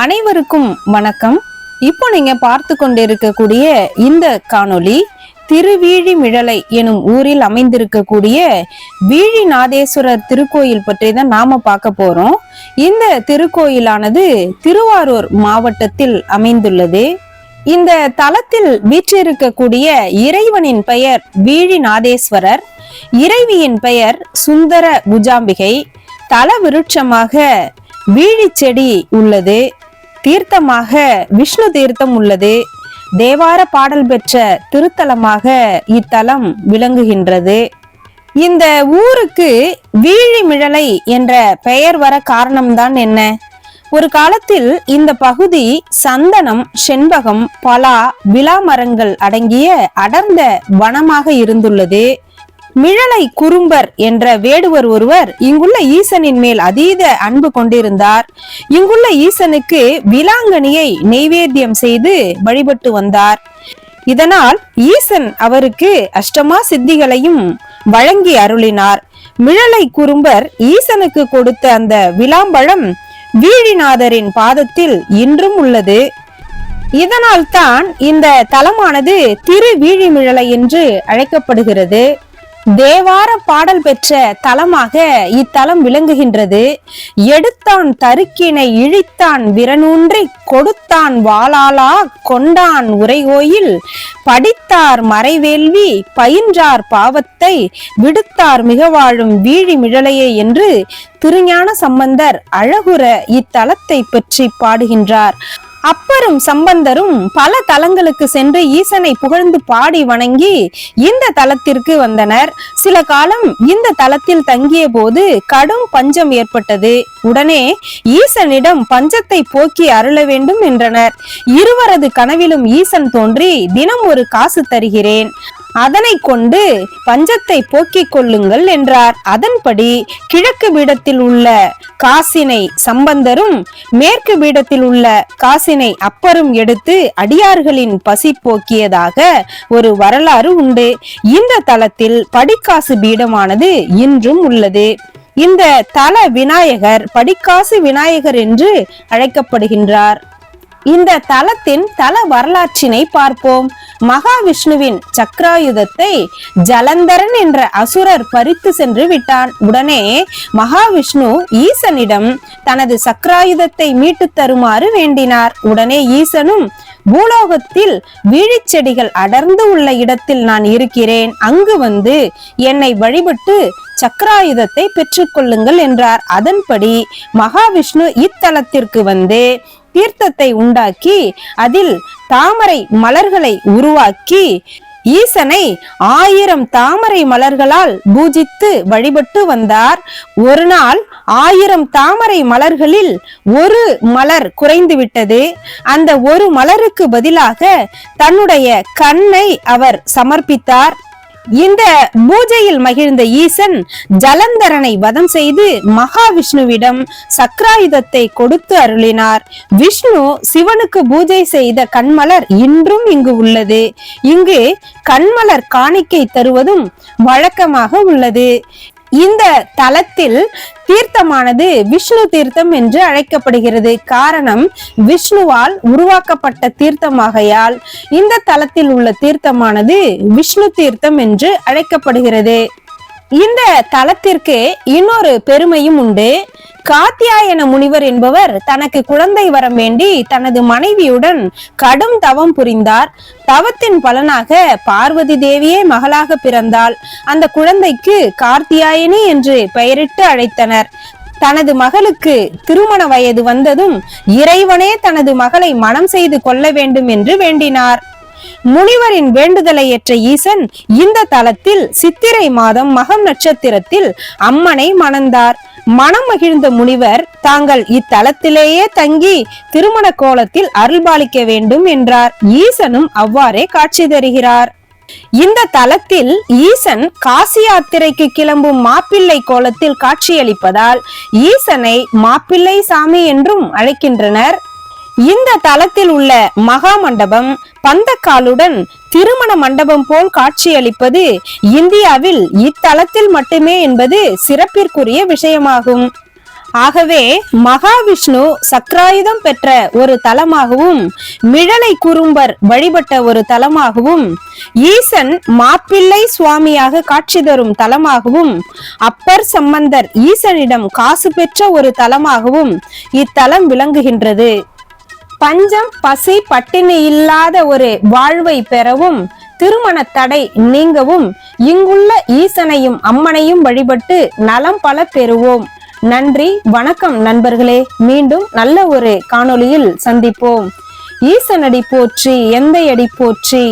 அனைவருக்கும் வணக்கம். இப்போ நீங்க பார்த்து கொண்டிருக்கக்கூடிய இந்த காணொளி திருவீழிமிழலை எனும் ஊரில் அமைந்திருக்கக்கூடிய வீழிநாதேஸ்வரர் திருக்கோயில் பற்றி தான் நாம பார்க்க போறோம். இந்த திருக்கோயிலானது திருவாரூர் மாவட்டத்தில் அமைந்துள்ளது. இந்த தலத்தில் வீற்றிருக்கக்கூடிய இறைவனின் பெயர் வீழிநாதேஸ்வரர் இறைவியின் பெயர் சுந்தர புஜாம்பிகை தல விருட்சமாக வீழி செடி உள்ளது. தீர்த்தமாக விஷ்ணு தீர்த்தம் உள்ளது. தேவார பாடல் பெற்ற திருத்தலமாக இத்தலம் விளங்குகின்றது. இந்த ஊருக்கு வீழிமிழலை என்ற பெயர் வர காரணம்தான் என்ன? ஒரு காலத்தில் இந்த பகுதி சந்தனம் செண்பகம் பலா விலா மரங்கள் அடங்கிய அடர்ந்த வனமாக இருந்துள்ளது. மிழலை குறும்பர் என்ற வேடுவர் ஒருவர் இங்குள்ள ஈசனின் மேல் அதீத அன்பு கொண்டிருந்தார். இங்குள்ள ஈசனுக்கு விலாங்கனியை நெய்வேத்தியம் செய்து வழிபட்டு வந்தார். இதனால் ஈசன் அவருக்கு அஷ்டமா சித்திகளையும் வழங்கி அருளினார். மிழலை குறும்பர் ஈசனுக்கு கொடுத்த அந்த விளாம்பழம் வீழிநாதரின் பாதத்தில் இன்றும் உள்ளது. இதனால் தான் இந்த தலமானது திரு வீழிமிழலை என்று அழைக்கப்படுகிறது. தேவார பாடல் பெற்ற தலமாக இத்தலம் விளங்குகின்றது. எடுத்தான் தருக்கினை இழித்தான் விரனூன்றி கொடுத்தான் வாளாலா கொண்டான் உரைகோயில் படித்தார் மறைவேள்வி பயின்றார் பாவத்தை விடுத்தார் மிக வாழும் வீழி மிழலையே என்று திருஞான சம்பந்தர் அழகுற இத்தலத்தை பற்றி பாடுகின்றார். அப்பரும் சம்பந்தரும் பல தலங்களுக்கு சென்று ஈசனை புகழ்ந்து பாடி வணங்கி இந்த தலத்திற்கு வந்தனர். சில காலம் இந்த தலத்தில் தங்கிய போது கடும் பஞ்சம் ஏற்பட்டது. உடனே ஈசனிடம் பஞ்சத்தை போக்கி அருள வேண்டும் என்றனர். இருவரது கனவிலும் ஈசன் தோன்றி தினம் ஒரு காசு தருகிறேன். அதனை கொண்டு பஞ்சத்தை போக்கிக் கொள்ளுங்கள் என்றார். அதன்படி கிழக்கு பீடத்தில் உள்ள காசினை சம்பந்தரும் மேற்கு பீடத்தில் உள்ள காசினை அப்பரும் எடுத்து அடியார்களின் பசி போக்கியதாக ஒரு வரலாறு உண்டு. இந்த தலத்தில் படிக்காசு பீடமானது இன்றும் உள்ளது. இந்த தல விநாயகர் படிக்காசு விநாயகர் என்று அழைக்கப்படுகின்றார். இந்த தலத்தின் தல வரலாற்றினை பார்ப்போம். மகாவிஷ்ணுவின் சக்ராயுதத்தை ஜலந்தரன் என்ற அசுரர் பறித்து சென்று விட்டான். உடனே மகாவிஷ்ணு ஈசனிடம் தனது சக்ராயுதத்தை மீட்டு தருமாறு வேண்டினார். உடனே ஈசனும் பூலோகத்தில் வீழிச்செடிகள் அடர்ந்து உள்ள இடத்தில் நான் இருக்கிறேன். அங்கு வந்து என்னை வழிபட்டு சக்கராயுதத்தை பெற்றுக்கொள்ளுங்கள் என்றார். அதன்படி மகாவிஷ்ணு இத்தலத்திற்கு வந்து தீர்த்தத்தை உண்டாக்கி அதில் தாமரை மலர்களை உருவாக்கி ஈசனை ஆயிரம் தாமரை மலர்களால் பூஜித்து வழிபட்டு வந்தார். ஒரு நாள் ஆயிரம் தாமரை மலர்களில் ஒரு மலர் குறைந்து விட்டது. அந்த ஒரு மலருக்கு பதிலாக தன்னுடைய கண்ணை அவர் சமர்ப்பித்தார். இந்த பூஜையில் மகிழ்ந்த ஈசன் ஜலந்தரனை வதம் செய்து மகாவிஷ்ணுவிடம் சக்ராயுதத்தை கொடுத்து அருளினார். விஷ்ணு சிவனுக்கு பூஜை செய்த கண்மலர் இன்றும் இங்கு உள்ளது. இங்கு கண்மலர் காணிக்கை தருவதும் வழக்கமாக உள்ளது. இந்த தலத்தில் தீர்த்தமானது விஷ்ணு தீர்த்தம் என்று அழைக்கப்படுகிறது. காரணம் விஷ்ணுவால் உருவாக்கப்பட்ட தீர்த்தமாகையால் இந்த தலத்தில் உள்ள தீர்த்தமானது விஷ்ணு தீர்த்தம் என்று அழைக்கப்படுகிறது. இந்த தலத்திற்கு இன்னொரு பெருமையும் உண்டு. காத்தியாயன முனிவர் என்பவர் தனக்கு குழந்தை வரம் வேண்டி தனது மனைவியுடன் கடும் தவம் புரிந்தார். தவத்தின் பலனாக பார்வதி தேவியே மகளாக பிறந்தாள். அந்த குழந்தைக்கு கார்த்தியாயனி என்று பெயரிட்டு அழைத்தனர். தனது மகளுக்கு திருமண வயது வந்ததும் இறைவனே தனது மகளை மனம் செய்து கொள்ள வேண்டும் என்று வேண்டினார். முனிவரின் வேண்டுதலை ஏற்ற ஈசன் இந்த தலத்தில் சித்திரை மாதம் மகம் நட்சத்திரத்தில் அம்மனை மணந்தார். மனம் மகிழ்ந்த முனிவர் தாங்கள் இத்தலத்திலேயே தங்கி திருமண கோலத்தில் அருள்பாலிக்க வேண்டும் என்றார். ஈசனும் அவ்வாறே காட்சி தருகிறார். இந்த தலத்தில் ஈசன் காசி யாத்திரைக்கு கிளம்பும் மாப்பிள்ளை கோலத்தில் காட்சியளிப்பதால் ஈசனை மாப்பிள்ளை சாமி என்றும் அழைக்கின்றனர். இந்த தலத்தில் உள்ள மகா மண்டபம் பந்தக்காலுடன் திருமண மண்டபம் போல் காட்சியளிப்பது இந்தியாவில் இத்தலத்தில் மட்டுமே என்பது சிறப்பிற்குரிய விஷயமாகும். ஆகவே மகாவிஷ்ணு சக்ராயுதம் பெற்ற ஒரு தலமாகவும் மிழலை குறும்பர் வழிபட்ட ஒரு தலமாகவும் ஈசன் மாப்பிள்ளை சுவாமியாக காட்சி தரும் தலமாகவும் அப்பர் சம்பந்தர் ஈசனிடம் காசு பெற்ற ஒரு தலமாகவும் இத்தலம் விளங்குகின்றது. பஞ்சம் பசி பட்டினி இல்லாத ஒரு வாழ்வை பெறவும் திருமண தடை நீங்கவும் இங்குள்ள ஈசனையும் அம்மனையும் வழிபட்டு நலம் பல பெறுவோம். நன்றி வணக்கம் நண்பர்களே. மீண்டும் நல்ல ஒரு காணொளியில் சந்திப்போம். ஈசனடி போற்றி எந்தையடி போற்றி.